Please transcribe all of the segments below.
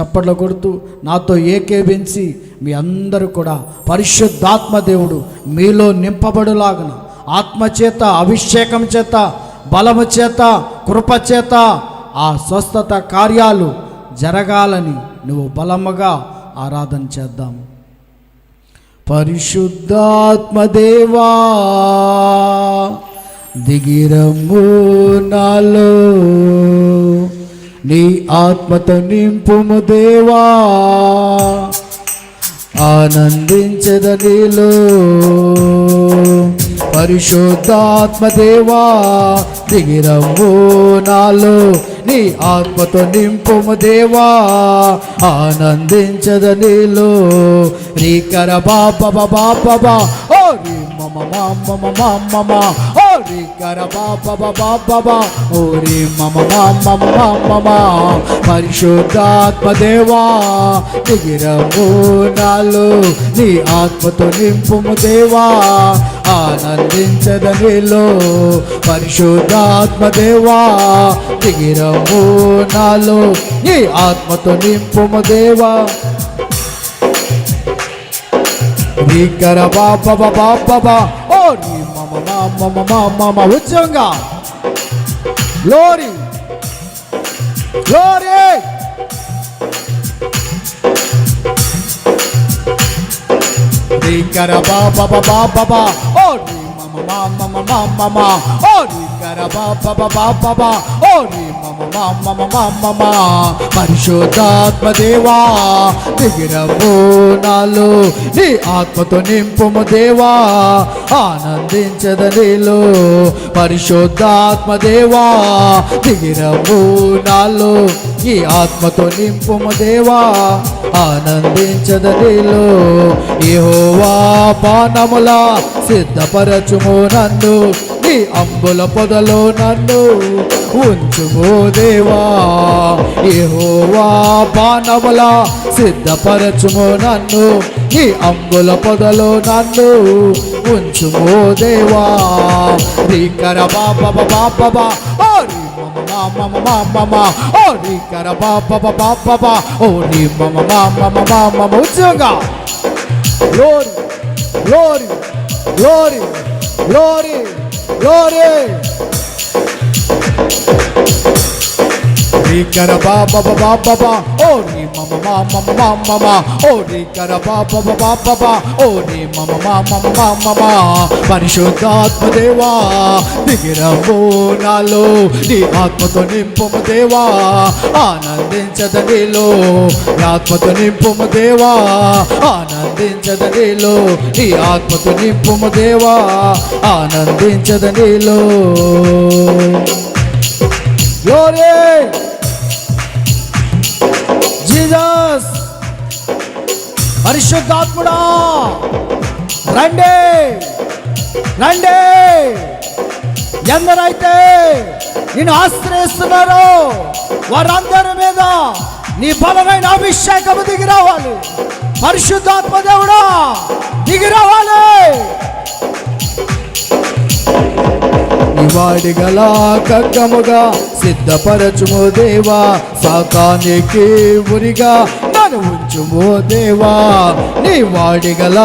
చప్పట్లు కొడుతూ నాతో ఏకేవించి మీ అందరూ కూడా పరిశుద్ధాత్మ దేవుడు మీలో నింపబడులాగన. ఆత్మచేత అభిషేకం చేత బలము చేత కృప చేత ఆ స్వస్థత కార్యాలు జరగాలని నువ్వు బలముగా ఆరాధన చేద్దాం. పరిశుద్ధాత్మదేవా దిగిరమ్ము నాలో నీ ఆత్మతో నింపుము దేవా. ఆనందించదనిలో పరిశుద్ధాత్మదేవా దిగిరమ్ము నాలో. నీ ఆత్మతో నింపుము దేవా ఆనందించదనిలో రీకర బాప బాప బా ఓ రీ మమ మమ మమ మమ. ఓ రీకర బాబా బాబా బా ఓ రీ మమ మమ మమ పరిశుద్ధాత్మదేవా దిగిరము నాలో. నీ ఆత్మతో నింపుము దేవా ఆనందించదనిలో పరిశుద్ధాత్మదేవా దిగిరము నాలో. నీ ఆత్మతో నింపుము దేవా. రీకర బాబా బాబా బాబా ఉద్యోగంగా గ్లోరీ గ్లోరీ రీకర బాబా బాబా బాబా ఓ రీ మమ మమ మమ మమ ఓ రీకర బాబా బాబా బాబా ఓ రీ మమ పరిశుద్ధాత్మ దేవా దిగిరము నాలో నీ ఆత్మతో నింపుము దేవా ఆనందించదనిలో పరిశుద్ధాత్మ దేవా దిగిరము నాలో ఈ ఆత్మతో నింపుము దేవా ఆనందించదనిలో ఇహోవా పానముల సిద్ధపరచుము నన్ను నీ అంబుల పొదలో నన్ను ఉంచుము దేవా. ఇహోవా పానముల సిద్ధపరచుము నన్ను నీ అంబుల పొదలో నన్ను ఉంచుము దేవా. రీకర బాబా బాబా బా mama mama mama ori kara ba ba ba ba ba ba ori mama mama mama mama uchanga glory glory glory glory glory. బాబా బాబా ba ba ba ba ba మమ మమ. ఉద్యోగ ma ma ma ma ma ma బాబా బాబా బాబా ఓ రీ ba ba ba మమ ఓ రీకర బాబా బాబా ma ma ma ma మమ మమ మమ. పరిశుద్ధాత్మ దేవా దిగిరము నాలో నీ ఆత్మతో నింపుము దేవా ఆనందించదనిలో నీ ఆత్మతో నింపుము దేవా ఆనందించదనిలో నీ ఆత్మతో నింపుము దేవా ఆనందించదనిలో Glory! జీజస్ పరిశుద్ధాత్ముడా రండి రండి. ఎందరైతే నేను ఆశ్రయిస్తున్నారో వారందరి మీద నీ బలమైన అభిషేకము దిగి రావాలి పరిశుద్ధాత్మ దేవుడా దిగి రావాలి నివాడి గల కగ్గముగా సిద్ధపరచుమో దేవా. సాతానికి ఉరిగా నన్ను ఉంచుమో దేవా. నీ వాడి గల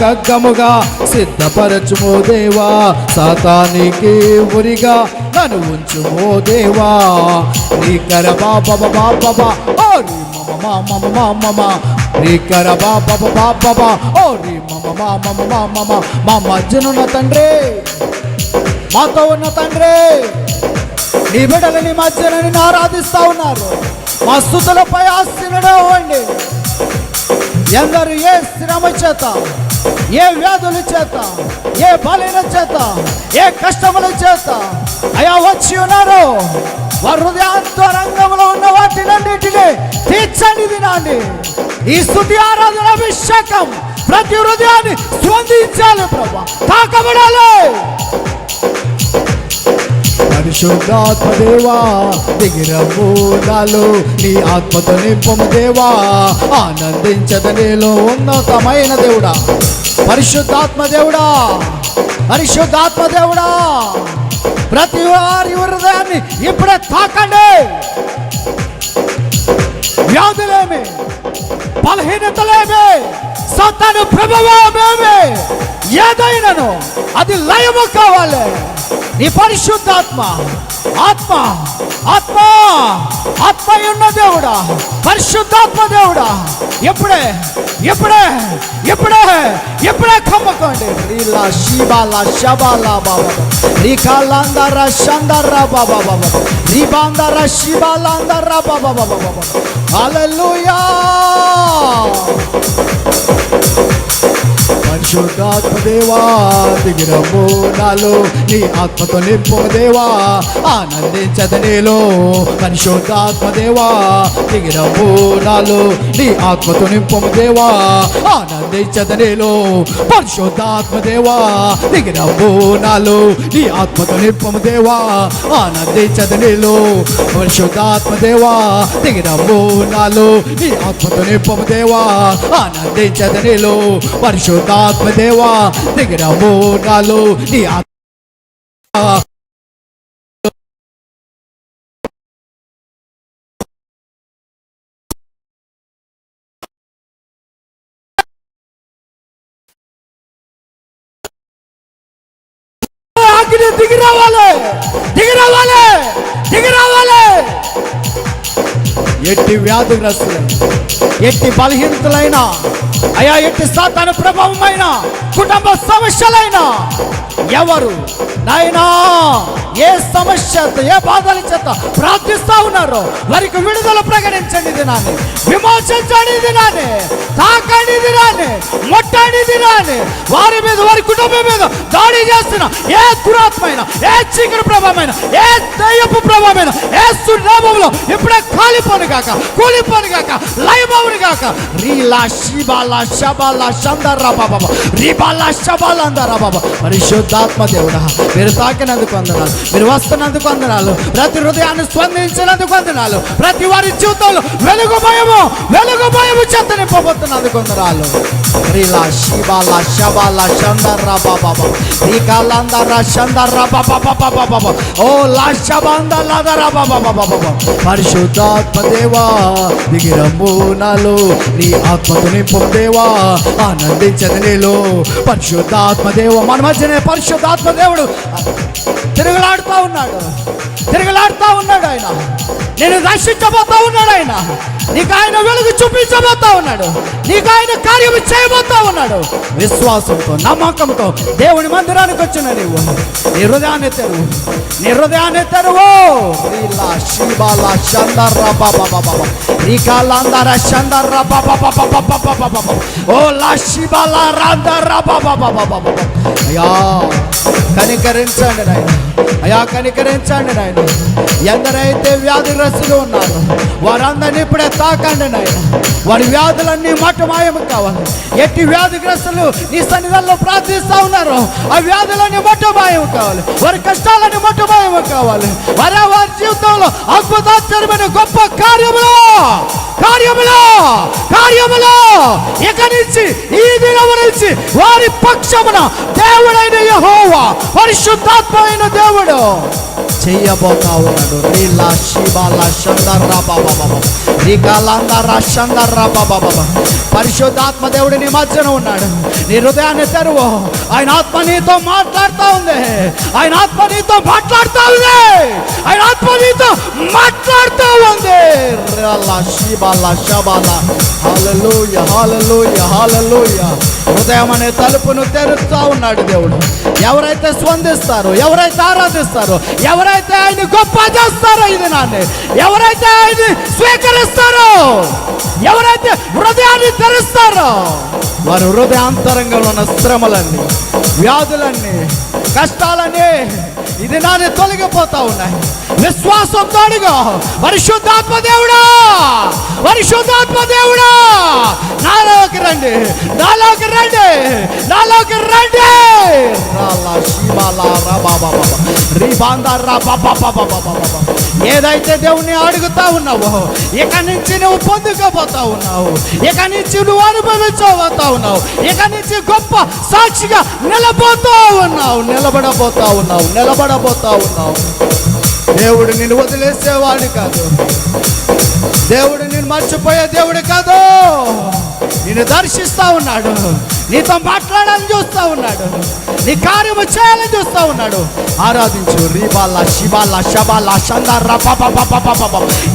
కగ్గముగా సిద్ధపరచుమో దేవా. సాతానికి ఉరిగా నన్ను ఉంచుము దేవా. నీ కర బాబా బాబా ఓ రీ మమ మమ మమ మమ నీ కర బాబా బాబా ఓ రీ మమ మమ మమ మమ మా మధ్యనున్న తండ్రి. మాతో ఉన్న తండ్రి నీ బిడ్డలని మధ్యన ఆరాధిస్తా ఉన్నారు మా స్థుతులపై ఆశీనుడే అవ్వండి ఎందరు ఏ శ్రమ చేత ఏ వ్యాధుల చేత ఏ బలైన చేత ఏ కష్టముల చేత అయా వచ్చి ఉన్నారు. వారి హృదయాంతరంగంలో ఉన్న వాటినన్నిటిని తీర్చండి తినండి ఈ స్థుతి ఆరాధన అభిషేకం ప్రతి హృదయాన్ని స్పందించాలి ప్రభా. తాకబడాలి. పరిశుద్ధాత్మదేవా దిగిరవు దిగిరము నాలో నీ ఆత్మతో నింపము దేవా. ఆనందించదనిలో ఉన్నతమైన దేవుడా పరిశుద్ధాత్మదేవుడా పరిశుద్ధాత్మదేవుడా ప్రతి వారి హృదయాన్ని ఇప్పుడే తాకండి. వ్యాధులేమి బలహీనతలేమే. సతాను ప్రభావమేమి. ఏదైనాను అది లయము కావాలి. నీ పరిశుద్ధాత్మ ఆత్మ ఆత్మ ఆత్మ ఉన్న దేవుడా పరిశుద్ధాత్మ దేవుడా. ఎప్పుడే ఎప్పుడే ఎప్పుడే ఎప్పుడే కమ్మకండి. రీలా శివాల శబాల బాబా. రీకాలందర శందర బాబా బాబా. రీబాందర శివాలందర బాబా బాబా బాబా. హల్లెలూయా. పరిశుద్ధాత్మ దేవా దిగిరము నాలో నీ ఆత్మతో నింపు దేవా ఆనందించద పరిశుద్ధాత్మ దేవా దిగిరము నాలో నీ ఆత్మతో నింపు దేవా ఆనందించదనేలో పరిశుద్ధాత్మ దేవా దిగిరము నాలో నీ ఆత్మతో నింపు దేవా ఆనందించదనేలో పరిశుద్ధాత్మ దేవా దిగిరము నాలో నీ ఆత్మతో నింపు దేవా ఆనందించదనేలో పరిశుద్ధాత్మ దేవా దిగిరము నాలో నీ ఎట్టి వ్యాధిగ్రస్తులైన ఎట్టి బలహీనతలైన అయా ఎట్టి సాతాన ప్రభావమైన కుటుంబ సమస్యలైన ఎవరు? నాయనా ఏ సమస్య ఏ బాధల చేత ప్రార్థిస్తా ఉన్నారో వారికి విడుదల ప్రకటించండి దినాన్ని. విమోచించండి దినాన్ని. తాకండి దినాన్ని. మొట్టండి దినాన్ని. వారి మీద వారి కుటుంబం మీద దాడి చేస్తున్న ఏ దురాత్మైన ఏ చీకటి ప్రభావమైన ఏ దయ్యపు ప్రభావమైన ఏ సునామంలో ఇప్పుడే కాలిపోను కాక కూలిపోను కాక లయమవును కాక రీలా శిబాలా శబాలా శందర్రా బాబా. రీబాలా శబాలా అందరా బాబా. పరిశుద్ధాత్మ దేవుడ మీరు తాకినందుకు వందనాలు మీరు వస్తున్నందుకు వందనాలు ప్రతి హృదయాన్ని స్పందించినందుకు వందనాలు ప్రతి వారి జీవితంలో వెలుగు భయము వెలుగు భయము చెత్త నింపబోతున్నందుకు వందనాలు. రీలా శిబాలా శబాలా షందర్రా బాబా రీకాలందరా షందర్రా బాబా బాబా బాబా ఓ లా శబాంద లాదరా బాబా బాబా బాబా పరిశుద్ధాత్మ దేవా దిగిరమ్ము నాలో నీ ఆత్మతో నింపు దేవా ఆనందించదు నీలో పరిశుద్ధాత్మ దేవ మన మధ్యనే పరిశుద్ధాత్మ దేవుడు తిరుగులాడుతూ ఉన్నాడు తిరుగులాడుతూ ఉన్నాడు ఆయన నేను రక్షించబోతా ఉన్నాడు ఆయన నీకు ఆయన వెలుగు చూపించబోతా ఉన్నాడు నీకు ఆయన కార్యము చేయబోతా ఉన్నాడు విశ్వాసంతో నమ్మకంతో దేవుని మందిరానికి వచ్చిన నీవు నీ హృదయాన్ని తెరువు నీ హృదయాన్ని తెరువు బాబా బాబా బాబా బాబా ఓ లా శిబాలా రాందర్రా బాబా బాబా బాబా అయ్యా కనికరించండి నాయన. అయా కనికరించండి నాయన. ఎందరైతే వ్యాధిగ్రస్తులు ఉన్నారు వారందరినీ ఇప్పుడే తాకండి నాయన. వారి వ్యాధులన్నీ మట్టుమాయం కావాలి. ఎట్టి వ్యాధిగ్రస్తులు నీ సన్నిధానంలో ప్రార్థిస్తూ ఉన్నారు ఆ వ్యాధులన్నీ మట్టుమాయం కావాలి. వారి కష్టాలన్నీ మట్టుమాయం కావాలి. వారి వారి జీవితంలో అద్భుతాశ్చర్యమైన గొప్ప కార్యములు! కార్యములో కార్యములో ఇక నుంచి ఈ దినము నుంచి వారి పక్షమున దేవుడైన యహోవా పరిశుద్ధాత్మైన దేవుడు. చెయ్యబోతా ఉన్నాడు రీలా శిబాలా షందర్రా బాబా బాబా రీకాలాందర్రా షందర్రా బాబా బాబా పరిశుద్ధాత్మ దేవుడు నీ మధ్యన ఉన్నాడు. నీ హృదయాన్ని తెరువు. ఆయన ఆత్మ నీతో మాట్లాడుతూ ఉంది. ఆయన ఆత్మ నీతో మాట్లాడుతూ ఉంది. ఆయన ఆత్మ నీతో మాట్లాడుతూ ఉంది. రీలా శిబాలా షబాలా హాలలోయ హాలలోయ హాలలోయ హృదయం అనే తలుపును తెరుస్తూ ఉన్నాడు దేవుడు. ఎవరైతే స్పందిస్తారో ఎవరైతే ఆరాధిస్తారో ఎవరైతే ఆయన గొప్ప చేస్తారో ఇది నాన్న ఎవరైతే ఆయన స్వీకరిస్తారో ఎవరైతే హృదయాన్ని తెరుస్తారో వారి హృదయాంతరంగంలో ఉన్న శ్రమలన్నీ వ్యాధులన్నీ కష్టాలన్నీ ఇది నాని తొలగిపోతా ఉన్నాయి. విశ్వాసం తోడుగా పరిశుద్ధాత్మ దేవుడా! పరిశుద్ధాత్మ దేవుడా! నాలోకి రండి! నాలోకి రండి! నాలోకి రండి! రాలా రా బాబా బాబా రా బాబా బాబా బాబా ఏదైతే దేవుణ్ణి అడుగుతా ఉన్నావో ఇక నుంచి నువ్వు పొందుకోబోతా ఉన్నావు. ఇక నుంచి నువ్వు అనుభవించబోతా ఉన్నావు. ఇక నుంచి గొప్ప సాక్షిగా నిలబోతా ఉన్నావు. నిలబడబోతా ఉన్నావు. నిలబడబోతా ఉన్నావు. దేవుడు నిన్ను వదిలేసేవాడు కాదు. దేవుడు నేను మర్చిపోయే దేవుడు కాదు. నేను దర్శిస్తా ఉన్నాడు. నీతో మాట్లాడాలని చూస్తా ఉన్నాడు. నీ కార్యము చేయాలని చూస్తా ఉన్నాడు. ఆరాధించు. రీబాల శిబాల శబాల షందార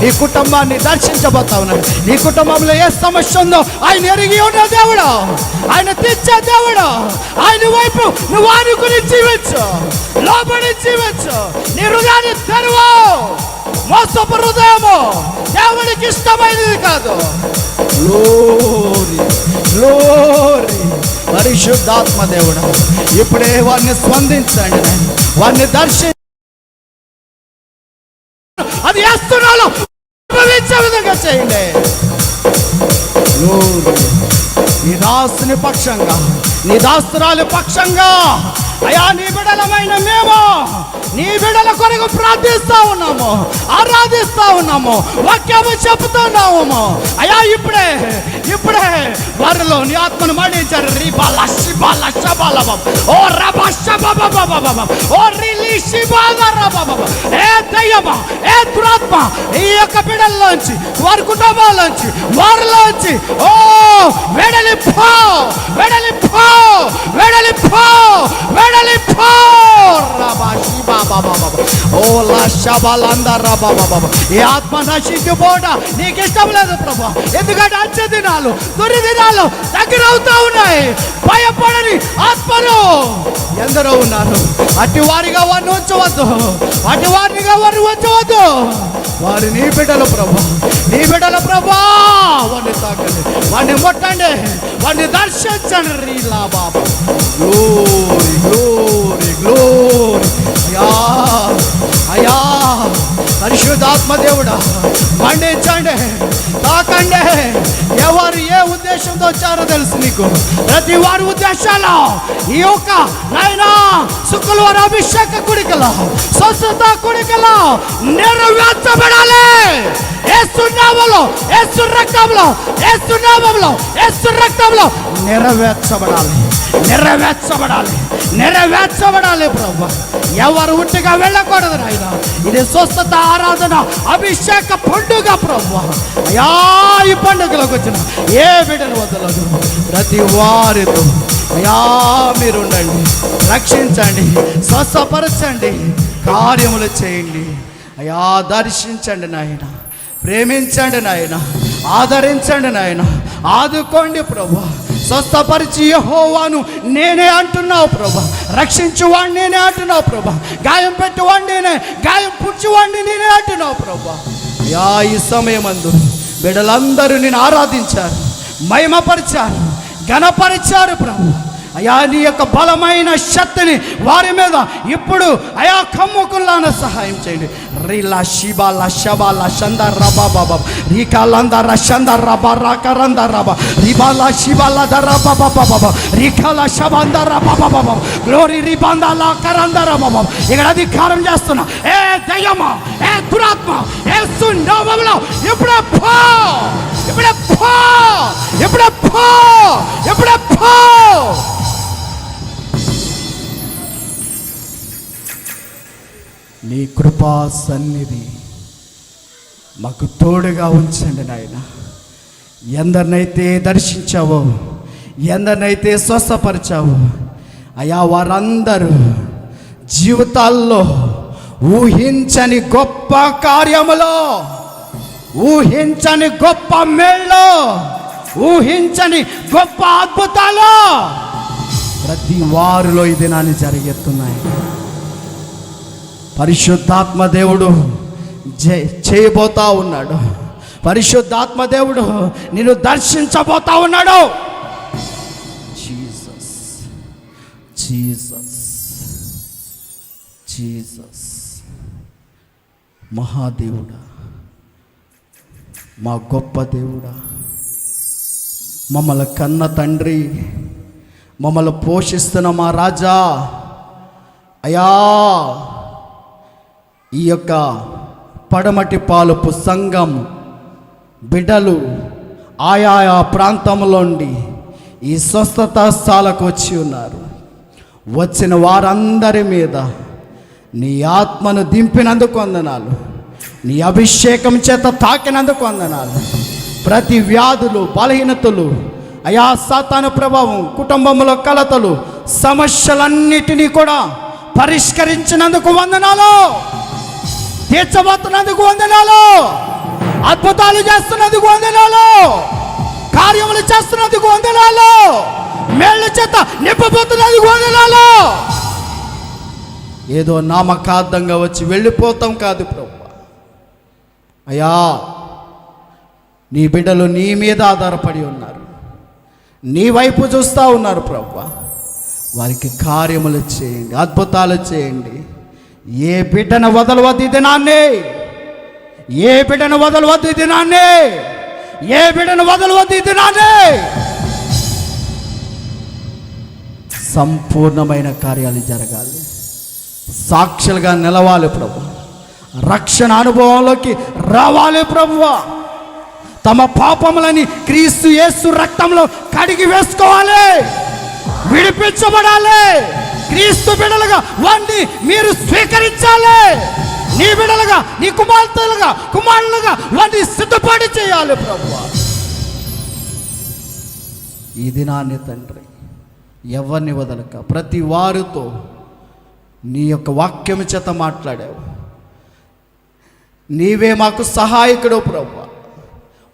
నీ కుటుంబాన్ని దర్శించబోతా ఉన్నాడు. నీ కుటుంబంలో ఏ సమస్య ఉందో ఆయన ఎరిగి ఉన్న దేవుడు. ఆయన తెచ్చే దేవుడు. ఆయన వైపు నువ్వు ఆనుకుని జీవించు. లోబడి జీవించు. నీ హృదయాన్ని తెరువు. మోసపు హృదయము దేవునికి ఇష్టమైనది కాదు. గ్లోరీ గ్లోరీ పరిశుద్ధాత్మ దేవుడు ఇప్పుడే వారిని స్పందించండి. వారిని దర్శి అది అనుభవించే విధంగా చేయండి. నీ దాసుని పక్షంగా నీ దాస్తురాలు పక్షంగా అయా నీ బిడలమైన మేము నీ బిడల కొరకు ప్రార్థిస్తా ఉన్నాము ఆరాధిస్తా ఉన్నాము వాక్యము చెబుతున్నాము అయా ఇప్పుడే ఇప్పుడే వారిలో నీ ఆత్మను మడించారు రీబాల శిబాల శబాల ఓ రబ శబబబబబబ ఓ రిలి శిబాల రబ ఏ దయ్యమా ఏ ఈ యొక్క బిడల్లోంచి వారి కుటుంబాల్లోంచి వారిలోంచి ఓ వెడలి పో వెడలి పో వెడలి పో వెడలి పో రబా బాబా బాబా ఓ లా రబా బాబా ఈ ఆత్మ నశించిపోట నీకు ఇష్టం లేదు ప్రభా. ఎందుకంటే అంచె దినాలు దొరి దినాలు దగ్గర అవుతా ఉన్నాయి. భయపడని ఆత్మను ఎందరో ఉన్నారు. అటు వారిగా వారిని ఉంచవద్దు. అటు వారినిగా వారిని ఉంచవద్దు. వారి నీ బిడ్డల ప్రభా నీ బిడ్డల ప్రభా వాడిని తాకండి వాడిని ముట్టండి వాడిని దర్శించండి రీలా బాబా గ్లోరీ గ్లోరీ గ్లోరీ అయ్యా అయ్యా పరిశుద్ధాత్మ దేవుడా మండించండి తాకండి ఎవరు ఏ ఉద్దేశంతో వచ్చారో తెలుసు నీకు. ప్రతి వారి ఉద్దేశాలు ఈ యొక్క నాయనా శుక్రవారం అభిషేక కుడికలో స్వస్థత కుడికలో నెరవేర్చబడాలి. ఏసునామలో ఏసు రక్తంలో ఏసునామంలో ఏసు రక్తంలో నెరవేర్చబడాలి. నెరవేర్చబడాలి. నెరవేర్చబడాలి ప్రభు. ఎవరు ఉట్టిగా వెళ్ళకూడదు నాయన. ఇది స్వస్థత ఆరాధన అభిషేక పండుగ ప్రభు. అయా ఈ పండుగలోకి వచ్చిన ఏ బిడ్డను వదలదు. ప్రతి వారితో అయా మీరు ఉండండి రక్షించండి స్వస్థపరచండి కార్యములు చేయండి. అయా దర్శించండి నాయన. ప్రేమించండి నాయన ఆదరించండి నాయన. ఆదుకోండి ప్రభు. స్వస్థపరిచి యెహోవాను నేనే అంటున్నావు ప్రభా. రక్షించువాడు నేనే అంటున్నావు ప్రభా. గాయం పెట్టువాడు నేనే గాయం పుచ్చువాడిని నేనే అంటున్నావు ప్రభా. యా ఈ సమయమందు బిడ్డలందరూ నేను ఆరాధించారు మహిమపరిచారు ఘనపరిచారు ప్రభు. అయా నీ యొక్క బలమైన శక్తిని వారి మీద ఇప్పుడు అయా కమ్ముకుల్లాన సహాయం చేయండి. రీలా శిబాల శబాల షంద రబా బాబా రీకాలంద రషంద రబా రాకరంద రబా రిబాల శిబాల దర బాబా బాబా రీకాల శబంద రబా బాబా గ్లోరీ రిబంద లాకరంద రబా బాబా ఇక్కడ అధికారం చేస్తున్నా. ఏ దయ్యమా? ఏ దురాత్మ? ఏ సుండోమంలో ఇప్పుడే పో కృపా సన్నిధి. మాకు తోడుగా ఉంచండి నాయన. ఎందరినైతే దర్శించావో ఎందరినైతే స్వస్థపరిచావో అయా వారందరూ జీవితాల్లో ఊహించని గొప్ప కార్యములో ఊహించని గొప్ప మేళ్ళు ఊహించని గొప్ప అద్భుతాలు ప్రతి వారిలో ఈ దినాన్ని జరిగెత్తున్నాయి పరిశుద్ధాత్మ దేవుడు చేయబోతా ఉన్నాడు. పరిశుద్ధాత్మ దేవుడు నిన్ను దర్శించబోతా ఉన్నాడు. జీసస్ జీసస్ జీసస్ మహాదేవుడా మా గొప్ప దేవుడా మమ్మల్ని కన్న తండ్రి మమ్మల్ని పోషిస్తున్న మా రాజా అయా ఈ యొక్క పడమటి పాలుపు సంఘం బిడ్డలు ఆయా ప్రాంతంలోండి ఈ స్వస్థత స్థాలకు వచ్చి ఉన్నారు. వచ్చిన వారందరి మీద నీ ఆత్మను దింపినందుకు వందనాలు. నీ అభిషేకం చేత తాకినందుకు వందనాలు. ప్రతి వ్యాధులు బలహీనతలు అయా సాతాను ప్రభావం కుటుంబంలో కలతలు సమస్యలన్నిటినీ కూడా పరిష్కరించినందుకు వందనాలు. తీర్చబోతున్నందుకు వందనాలు. అద్భుతాలు చేస్తున్నందుకు వందనాలు. కార్యములు చేస్తున్నందుకు వందనాలు. మేళ్ళ చేత నింపబోతున్నందుకు వందనాలు. ఏదో నామకార్థంగా వచ్చి వెళ్ళిపోతాం కాదు ప్రభు. అయ్యా నీ బిడ్డలు నీ మీద ఆధారపడి ఉన్నారు. నీ వైపు చూస్తూ ఉన్నారు ప్రభు. వారికి కార్యములు చేయండి అద్భుతాలు చేయండి. ఏ బిడ్డను వదలవద్దు ఈ దినాన్ని. ఏ బిడ్డను వదలవద్దు ఈ దినాన్ని. ఏ బిడ్డను వదలవద్దు ఈ దినాన్ని. సంపూర్ణమైన కార్యాలు జరగాలి. సాక్షులుగా నిలవాలి ప్రభు. రక్షణ అనుభవంలోకి రావాలి ప్రభువ తమ పాపములని క్రీస్తు యేసు రక్తంలో కడిగి వేసుకోవాలి. విడిపించబడాలి. క్రీస్తు బిడలుగా వాడిని మీరు స్వీకరించాలి. నీ బిడలుగా నీ కుమార్తెలుగా కుమారులుగా వాడిని సిద్ధపాటు చేయాలి ప్రభు. ఈ దినాన్ని తండ్రి ఎవరిని వదలక ప్రతి వారితో నీ యొక్క వాక్యం చేత మాట్లాడావు. నీవే మాకు సహాయకుడు ప్రభు.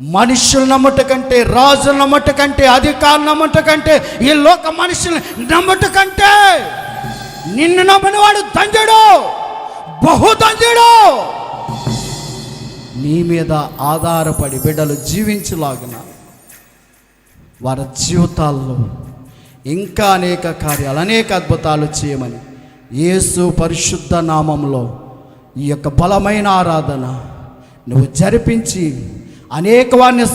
మనుషులు నమ్మట కంటే రాజులు నమ్మట కంటే అధికారులు నమ్మట కంటే ఈ లోక మనుషులు నమ్మట కంటే నిన్ను నమ్మినవాడు తంజుడు బహు తంజుడు నీ మీద ఆధారపడి బిడ్డలు జీవించలాగిన వారి జీవితాల్లో ఇంకా అనేక కార్యాలు అనేక అద్భుతాలు చేయమని యేసు పరిశుద్ధ నామంలో ఈ యొక్క బలమైన ఆరాధన నువ్వు జరిపించి అనేక వారిని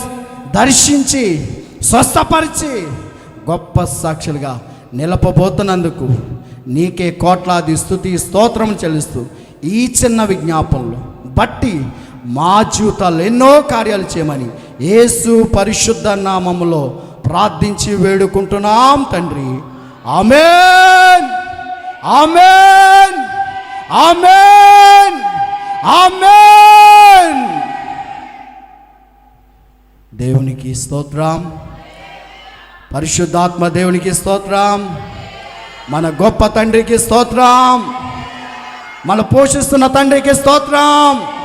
దర్శించి స్వస్థపరిచి గొప్ప సాక్షులుగా నిలపబోతున్నందుకు నీకే కోట్లాది స్థుతి స్తోత్రం చెల్లిస్తూ ఈ చిన్న విజ్ఞాపనలు బట్టి మా జీవితాల్లో ఎన్నో కార్యాలు చేయమని యేసు పరిశుద్ధ నామములో ప్రార్థించి వేడుకుంటున్నాం తండ్రి. ఆమెన్. ఆమెన్. ఆమెన్. ఆమెన్. దేవునికి స్తోత్రం. పరిశుద్ధాత్మ దేవునికి స్తోత్రం. మన గొప్ప తండ్రికి స్తోత్రం. మన పోషిస్తున్న తండ్రికి స్తోత్రం.